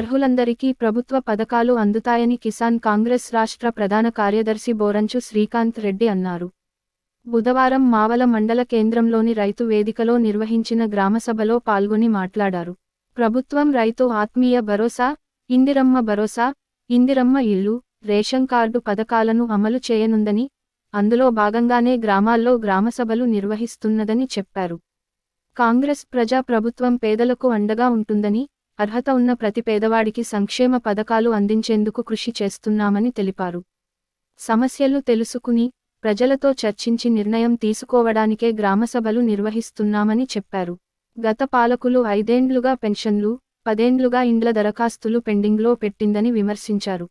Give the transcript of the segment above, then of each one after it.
అర్హులందరికీ ప్రభుత్వ పథకాలు అందుతాయని కిసాన్ కాంగ్రెస్ రాష్ట్ర ప్రధాన కార్యదర్శి బోరంచు శ్రీకాంత్ రెడ్డి అన్నారు. బుధవారం మావల మండల కేంద్రంలోని రైతు వేదికలో నిర్వహించిన గ్రామసభలో పాల్గొని మాట్లాడారు. ప్రభుత్వం రైతు ఆత్మీయ భరోసా ఇందిరమ్మ భరోసా ఇందిరమ్మ ఇల్లు రేషన్ కార్డు పథకాలను అమలు చేయనుందని అందులో భాగంగానే గ్రామాల్లో గ్రామసభలు నిర్వహిస్తున్నదని చెప్పారు. కాంగ్రెస్ ప్రజా ప్రభుత్వం పేదలకు అండగా ఉంటుందని అర్హత ఉన్న ప్రతి పేదవాడికి సంక్షేమ పథకాలు అందించేందుకు కృషి చేస్తున్నామని తెలిపారు. సమస్యలు తెలుసుకుని ప్రజలతో చర్చించి నిర్ణయం తీసుకోవడానికే గ్రామసభలు నిర్వహిస్తున్నామని చెప్పారు. గత పాలకులు ఐదేండ్లుగా పెన్షన్లు పదేండ్లుగా ఇండ్ల దరఖాస్తులు పెండింగ్లో పెట్టిందని విమర్శించారు.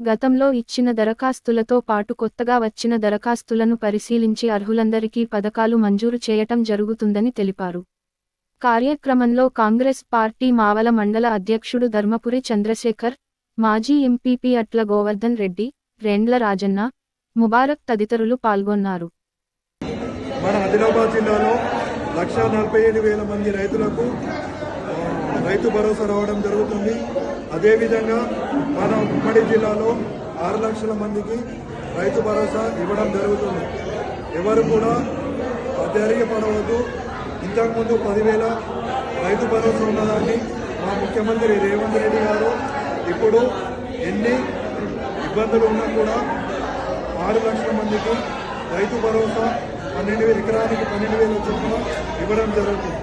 గతంలో ఇచ్చిన దరఖాస్తులతో పాటు కొత్తగా వచ్చిన దరఖాస్తులను పరిశీలించి అర్హులందరికీ పథకాలు మంజూరు చేయటం జరుగుతుందని తెలిపారు. కార్యక్రమంలో కాంగ్రెస్ పార్టీ మావల మండల అధ్యక్షుడు ధర్మపురి చంద్రశేఖర్ మాజీ ఎంపీపీ అట్ల గోవర్ధన్ రెడ్డి రెండ్ల రాజన్న ముబారక్ తదితరులు పాల్గొన్నారు. మన ఆదిలాబాద్ జిల్లాలో లక్ష నలభై ఏడు వేల మంది రైతులకు రైతు భరోసా రావడం జరుగుతుంది. అదేవిధంగా మన ఉమ్మడి జిల్లాలో ఆరు లక్షల మందికి రైతు భరోసా ఇవ్వడం జరుగుతుంది. ఎవరు కూడా ధైర్యపడవద్దు ఇంతకుముందు పదివేల రైతు భరోసా ఉన్నదాన్ని మా ముఖ్యమంత్రి రేవంత్ రెడ్డి గారు ఇప్పుడు ఎన్ని ఇబ్బందులు ఉన్నా కూడా ఆరు లక్షల మందికి రైతు భరోసా పన్నెండు వేల ఎకరానికి పన్నెండు వేల చొప్పున ఇవ్వడం జరుగుతుంది.